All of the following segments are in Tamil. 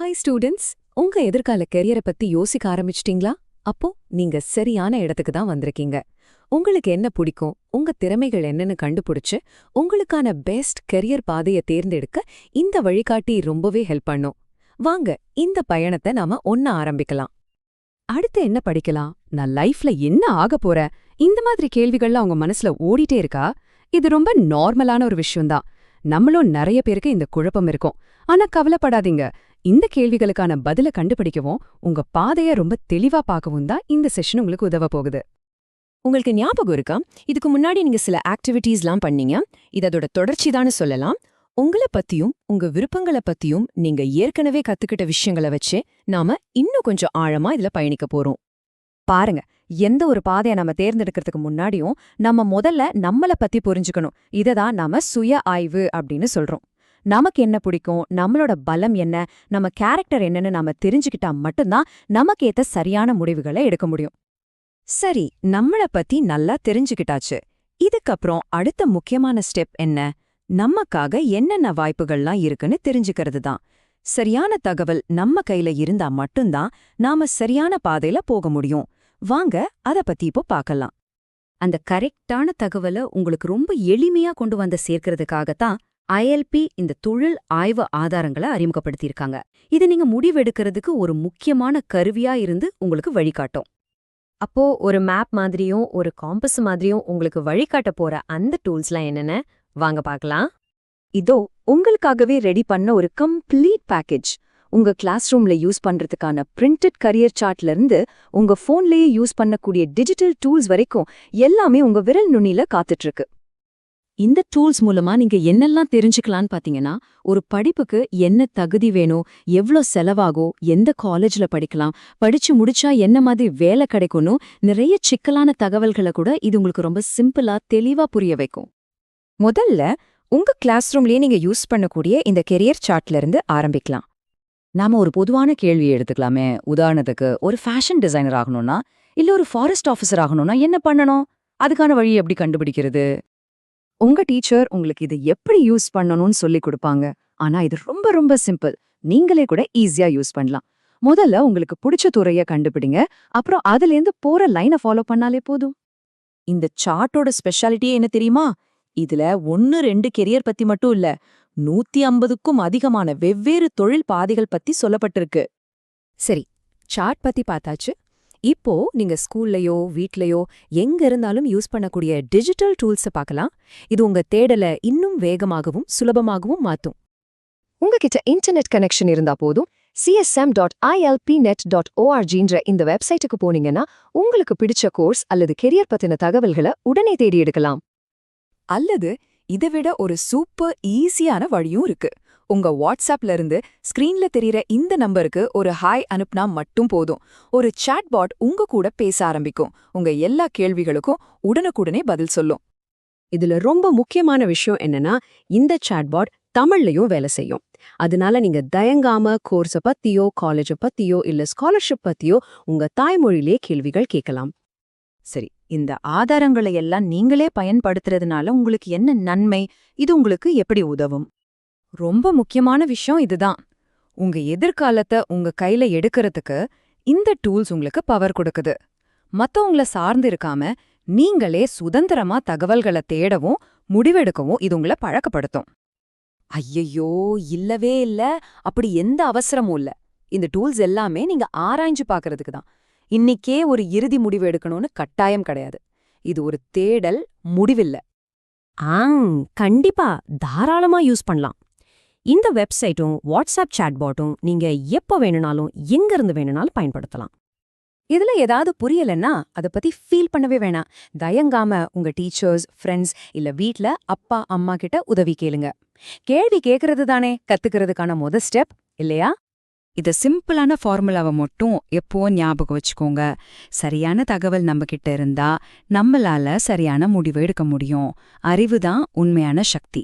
ஹாய் ஸ்டூடெண்ட்ஸ் உங்க எதிர்கால கெரியரை பத்தி யோசிக்க ஆரம்பிச்சிட்டீங்களா? அப்போ நீங்க சரியான இடத்துக்கு தான் வந்திருக்கீங்க. உங்களுக்கு என்ன பிடிக்கும்? உங்க திறமைகள் என்னன்னு கண்டுபிடிச்சு உங்களுக்கான பெஸ்ட் கெரியர் பாதையை தேர்ந்தெடுக்க இந்த வழிகாட்டி ரொம்பவே ஹெல்ப் பண்ணும். வாங்க இந்த பயணத்தை நாம ஒன்ன ஆரம்பிக்கலாம். அடுத்து என்ன படிக்கலாம்? நான் லைஃப்ல என்ன ஆக போற? இந்த மாதிரி கேள்விகள்லாம் உங்க மனசுல ஓடிட்டே இருக்கா? இது ரொம்ப நார்மலான ஒரு விஷயம்தான். நம்மளும் நிறைய பேருக்கு இந்த குழப்பம் இருக்கும். ஆனா கவலைப்படாதீங்க. இந்த கேள்விகளுக்கான பதில கண்டுபிடிக்கவும் உங்க பாதைய ரொம்ப தெளிவா பார்க்கவும் தான் இந்த செஷன் உங்களுக்கு உதவ போகுது. உங்களுக்கு ஞாபகம் இருக்கா? இதுக்கு முன்னாடி நீங்க சில ஆக்டிவிட்டீஸ்லாம் பண்ணீங்க. இது அதோட தொடர்ச்சி சொல்லலாம். உங்கள பத்தியும் உங்க விருப்பங்களை பத்தியும் நீங்க ஏற்கனவே கத்துக்கிட்ட விஷயங்களை வச்சு நாம இன்னும் கொஞ்சம் ஆழமா இதுல பயணிக்க போறோம். பாருங்க எந்த ஒரு பாதையை நம்ம தேர்ந்தெடுக்கிறதுக்கு முன்னாடியும் நம்ம முதல்ல நம்மள பத்தி புரிஞ்சுக்கணும். இதை தான் நாம சுய ஆய்வு அப்படின்னு சொல்றோம். நமக்கு என்ன பிடிக்கும்? நம்மளோட பலம் என்ன? நம்ம கேரக்டர் என்னன்னு நாம தெரிஞ்சுக்கிட்டா மட்டும்தான் நமக்கேத்த சரியான முடிவுகளை எடுக்க முடியும். சரி நம்மள பத்தி நல்லா தெரிஞ்சுக்கிட்டாச்சு. இதுக்கப்புறம் அடுத்த முக்கியமான ஸ்டெப் என்ன? நமக்காக என்னென்ன வாய்ப்புகள்லாம் இருக்குன்னு தெரிஞ்சுக்கிறது தான் சரியான தகவல் நம்ம கையில இருந்தா மட்டும்தான் நாம சரியான பாதையில போக முடியும். வாங்க அத பத்தி இப்போ பார்க்கலாம். அந்த கரெக்டான தகவலை உங்களுக்கு ரொம்ப எளிமையா கொண்டு வந்து சேர்க்கறதுக்காகத்தான் ஐஎல்பி இந்த தொழில் ஆய்வு ஆதாரங்களை அறிமுகப்படுத்தியிருக்காங்க. இது நீங்க முடிவெடுக்கிறதுக்கு ஒரு முக்கியமான கருவியா இருந்து உங்களுக்கு வழிகாட்டும். அப்போ ஒரு மேப் மாதிரியும் ஒரு காம்பஸ் மாதிரியும் உங்களுக்கு வழிகாட்ட போற அந்த டூல்ஸ்லாம் என்னென்ன? வாங்க பார்க்கலாம். இதோ உங்களுக்காகவே ரெடி பண்ண ஒரு கம்ப்ளீட் பேக்கேஜ் உங்க கிளாஸ் ரூம்ல யூஸ் பண்றதுக்கான பிரிண்டட் கரியர் சார்ட்ல இருந்து உங்க ஃபோன்லயே யூஸ் பண்ணக்கூடிய டிஜிட்டல் டூல்ஸ் வரைக்கும் எல்லாமே உங்க விரல் நுனியில காத்துட்டு இருக்கு. இந்த டூல்ஸ் மூலமா நீங்க என்னெல்லாம் தெரிஞ்சுக்கலான்னு பாத்தீங்கன்னா ஒரு படிப்புக்கு என்ன தகுதி வேணும் எவ்ளோ செலவாகும் எந்த காலேஜ்ல படிக்கலாம் படிச்சு முடிச்சா என்ன மாதிரி வேலை கிடைக்கும்னு நிறைய சிக்கலான தகவல்களை கூட இது உங்களுக்கு ரொம்ப சிம்பிளா தெளிவா புரிய வைக்கும். முதல்ல உங்க கிளாஸ் ரூம்லயே நீங்க யூஸ் பண்ணக்கூடிய இந்த கெரியர் சார்ட்ல இருந்து ஆரம்பிக்கலாம். நாம ஒரு பொதுவான கேள்வியை எடுத்துக்கலாமே. உதாரணத்துக்கு ஒரு ஃபேஷன் டிசைனர் ஆகணும்னா இல்ல ஒரு ஃபாரஸ்ட் ஆஃபீஸர் ஆகணும்னா என்ன பண்ணணும்? அதுக்கான வழி எப்படி கண்டுபிடிக்கிறது? உங்க டீச்சர் உங்களுக்கு இது எப்படி யூஸ் பண்ணணும்னு சொல்லி கொடுப்பாங்க. ஆனா இது ரொம்ப ரொம்ப சிம்பிள். நீங்களே கூட ஈஸியா யூஸ் பண்ணலாம். முதல்ல உங்களுக்கு பிடிச்ச துறைய கண்டுபிடிங்க. அப்புறம் அதுலேருந்து போற லைனை ஃபாலோ பண்ணாலே போதும். இந்த சார்ட்டோட ஸ்பெஷாலிட்டியே என்ன தெரியுமா? இதுல ஒன்னு ரெண்டு கெரியர் பத்தி மட்டும் இல்ல நூத்தி ஐம்பதுக்கும் அதிகமான வெவ்வேறு தொழில் பாதைகள் பத்தி சொல்லப்பட்டிருக்கு. சரி சார்ட் பத்தி பார்த்தாச்சு. இப்போ நீங்க ஸ்கூல்லயோ வீட்லயோ எங்க இருந்தாலும் யூஸ் பண்ணக்கூடிய டிஜிட்டல் டூல்ஸ பார்க்கலாம். இது உங்க தேடலை இன்னும் வேகமாகவும் சுலபமாகவும் மாத்தும். உங்ககிட்ட இன்டர்நெட் கனெக்ஷன் இருந்தா போதும். CSM dot ILP net dot ஓஆர்ஜின்ற இந்த வெப்சைட்டுக்கு போனீங்கன்னா உங்களுக்கு பிடிச்ச கோர்ஸ் அல்லது கெரியர் பத்தின தகவல்களை உடனே தேடி எடுக்கலாம். அல்லது இதை விட ஒரு சூப்பர் ஈஸியான வழியும் இருக்கு. உங்க வாட்ஸ்அப்ல இருந்து ஸ்கிரீன்ல தெரியற இந்த நம்பருக்கு ஒரு ஹாய் அனுப்புனா மட்டும் போதும். ஒரு சாட்பாட் உங்க கூட பேச ஆரம்பிக்கும். உங்க எல்லா கேள்விகளுக்கும் உடனுக்குடனே பதில் சொல்லும். இதுல ரொம்ப முக்கியமான விஷயம் என்னன்னா இந்த சாட்பாட் தமிழ்லயும் வேலை செய்யும். அதனால நீங்க தயங்காம கோர்ஸ பத்தியோ காலேஜ பத்தியோ இல்ல ஸ்காலர்ஷிப் பத்தியோ உங்க தாய்மொழியிலே கேள்விகள் கேட்கலாம். சரி இந்த ஆதாரங்களை எல்லாம் நீங்களே பயன்படுத்துறதுனால உங்களுக்கு என்ன நன்மை? இது உங்களுக்கு எப்படி உதவும்? ரொம்ப முக்கியமான விஷயம் இதுதான். உங்க எதிர்காலத்தை உங்க கையில எடுக்கிறதுக்கு இந்த டூல்ஸ் உங்களுக்கு பவர் கொடுக்குது. மத்தவங்கள சார்ந்து இருக்காம நீங்களே சுதந்திரமா தகவல்களை தேடவும் முடிவெடுக்கவும் இது உங்களை பழக்கப்படுத்தும். ஐயையோ இல்லவே இல்ல. அப்படி எந்த அவசரமும் இல்ல. இந்த டூல்ஸ் எல்லாமே நீங்க ஆராய்ஞ்சு பாக்குறதுக்கு தான். இன்னிக்கே ஒரு இறுதி முடிவு எடுக்கணும்னு கட்டாயம் கிடையாது. இது ஒரு தேடல் முடிவில்ல. ஆங் கண்டிப்பா. தாராளமா யூஸ் பண்ணலாம். இந்த வெப்சைட்டும் வாட்ஸ்அப் சாட்பாட்டும் நீங்க எப்போ வேணும்னாலும் எங்க இருந்து வேணும்னாலும் பயன்படுத்தலாம். இதுல ஏதாவது புரியலன்னா அத பத்தி ஃபீல் பண்ணவே வேணாம். தயங்காம உங்க டீச்சர்ஸ் ஃப்ரெண்ட்ஸ் இல்ல வீட்ல அப்பா அம்மா கிட்ட உதவி கேளுங்க. கேள்வி கேக்குறது தானே கத்துக்கிறதுக்கான முத ஸ்டெப் இல்லையா? இத சிம்பிளான ஃபார்முலாவை மட்டும் எப்போ ஞாபகம் வச்சுக்கோங்க. சரியான தகவல் நம்ம கிட்ட இருந்தா நம்மளால சரியான முடிவு எடுக்க முடியும். அறிவுதான் உண்மையான சக்தி.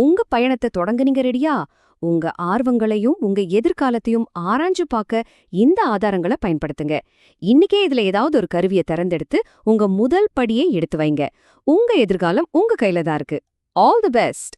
உங்க பயணத்தை தொடங்குனீங்க ரெடியா? உங்க ஆர்வங்களையும் உங்க எதிர்காலத்தையும் ஆராய்ஞ்சு பார்க்க இந்த ஆதாரங்களை பயன்படுத்துங்க. இன்னிக்கே இதுல ஏதாவது ஒரு கருவியை திறந்தெடுத்து உங்க முதல் படியை எடுத்து வைங்க. உங்க எதிர்காலம் உங்க கையில தான் இருக்கு. All the best